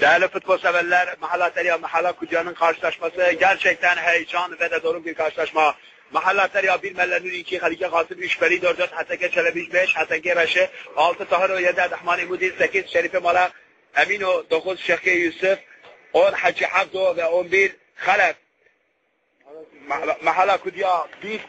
Değerli futbol severler, Mahala Teriya Mahala Kuca'nın karşılaşması gerçekten heyecan ve de doğru bir karşılaşma. Mahala Teriya 1 Mellenur 2 Halike Kasım 3 Beri 4 4 Hateke Çelebiş 5 Hateke Reşi 6 Tahir 7 Adahmani Mudil 8 Şerife Mala Emino 9 Şehke Yusuf 10 Hacı Habdo ve 11 Halef Mahala Kuca'ya 1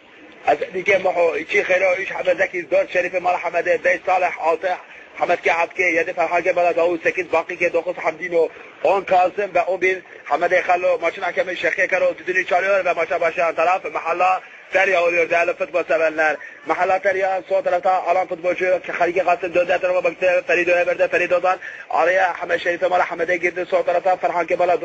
از دیگه ما چی خیلی ایش حمد زکی دور شریف مال حمده 5 صالح 6 Hamed ke Abke, Yedi Ferhage Bala Davut 8, Baki ke 9, Hamdino 10 Kasım ve 11 Hamed Ekalo maçın hakemi Şekhe Karo düdüğünü çalıyor ve maça başlayan taraf mahalla Ferya oluyor değerli futbol sevenler. Mahalla Ferya sol tarafta alan futbolcu Halike Kasım döndü etrafa baktı. Ferido'ya verdi. Ferido'dan araya Hamed Şerif'e mala Hamed'e girdi. Sol tarafta Ferhan Kebala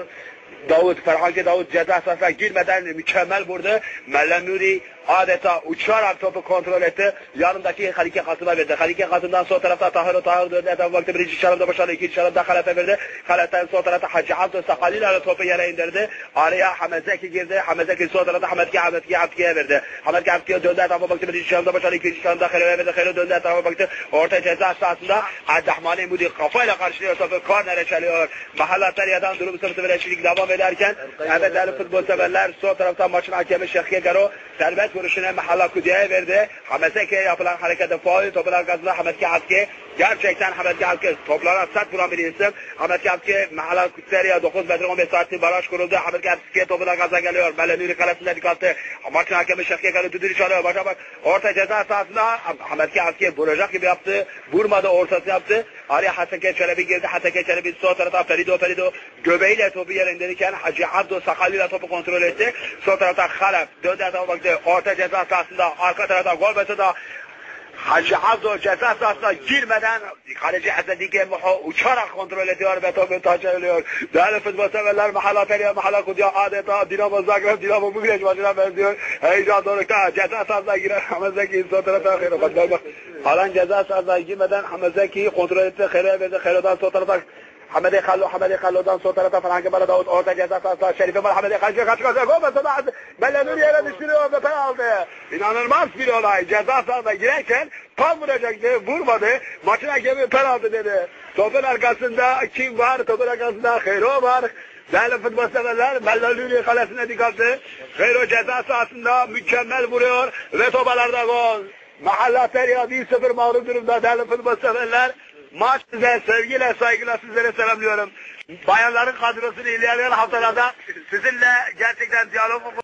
Davut. Ferhan Davut ceza sahasına girmeden mükemmel vurdu. Mellemuri adeta uçarak topu kontrol etti. Yanındaki Halike Kasım'a verdi. Halike Kasım'dan sol tarafta Tahir Tahir döndü. Etrafı baktı. Birinci şarımda başladı. İkinci şarımda Halep'e verdi. Halep'ten sol tarafta Hacı Abdü Sakali ile topu yere indirdi. Araya Hamed Zeki girdi. Hamed Zeki sol tarafta Hamed Ki Hamed Ki Abdi'ye verdi. Hamed Ki Abdi'ye döndü. Etrafı baktı. Birinci şarımda başladı. İkinci şarımda Halep'e verdi. Halep döndü. Etrafı baktı. Orta ceza sahasında Abdurrahman Mudi kafayla karşılıyor topu. Kornere çalıyor. Mahalla Terya'dan durum 0-0 eşitlik devam ederken evet değerli futbol severler sol tarafta maçın hakemi Şehkiye Garo serbest vuruşunu Mahalla Kudya'ya verdi. Hamed Zeki'ye yapılan harekete faul topun arkasında Hamed Kağatki gerçekten Hamed Kağatki toplara sert vuran bir isim. Hamed Kağatki Mahalla Kudya'ya 9 metre 15 saatlik baraj kuruldu. Hamed Kağatki topun arkasına geliyor. Melenuri kalesinde dikkatli. Maçın hakemi Şehkiye Garo düdüğünü çalıyor. Başa bak orta ceza sahasında Hamed Kağatki vuracak gibi yaptı. Vurmadı ortası yaptı. Araya Haseke Çelebi girdi. Haseke Çelebi sol tarafta Ferido Ferido göbeğiyle topu yerindirirken Hacı Abdo sakalıyla topu kontrol etti. Sol tarafta Halep döndü etrafa. Orta ceza sahasında arka tarafta gol da Hacı Abdo ceza sahasına girmeden kaleci Muho uçarak kontrol ediyor ve topu taça ölüyor. Değerli futbol severler Mahala Feriye Mahala Kudya adeta Dinamo Zagreb Dinamo Bugreç maçına benziyor. Heyecan dorukta ceza sahasına giren Hamezeki sol tarafta Khayro. Alan ceza sahasına girmeden Hamezeki'yi kontrol etti. Khayro'ya verdi. Khayro'dan sol tarafa Hamedi Kallo, Hamedi Kallo'dan sol tarafa Frank Bala Davut orta ceza sahasına Şerife var. Hamedi Kallo kaç kaç gol mesela Belenur yere düşürüyor ve penaltı. İnanılmaz bir olay. Ceza sahasına girerken tam vuracaktı. Vurmadı. Maçın hakemi penaltı dedi. Topun arkasında kim var? Topun arkasında Khayro var. Değerli futbol severler, Mellaluri kalesine dikkatli. Khayro ceza sahasında mükemmel vuruyor ve topalarda gol. Mahalla Feriha 1-0 mağlup durumda değerli futbol severler. Maç size sevgiyle saygıyla sizlere selamlıyorum. Bayanların kadrosunu ilerleyen haftalarda sizinle gerçekten diyalog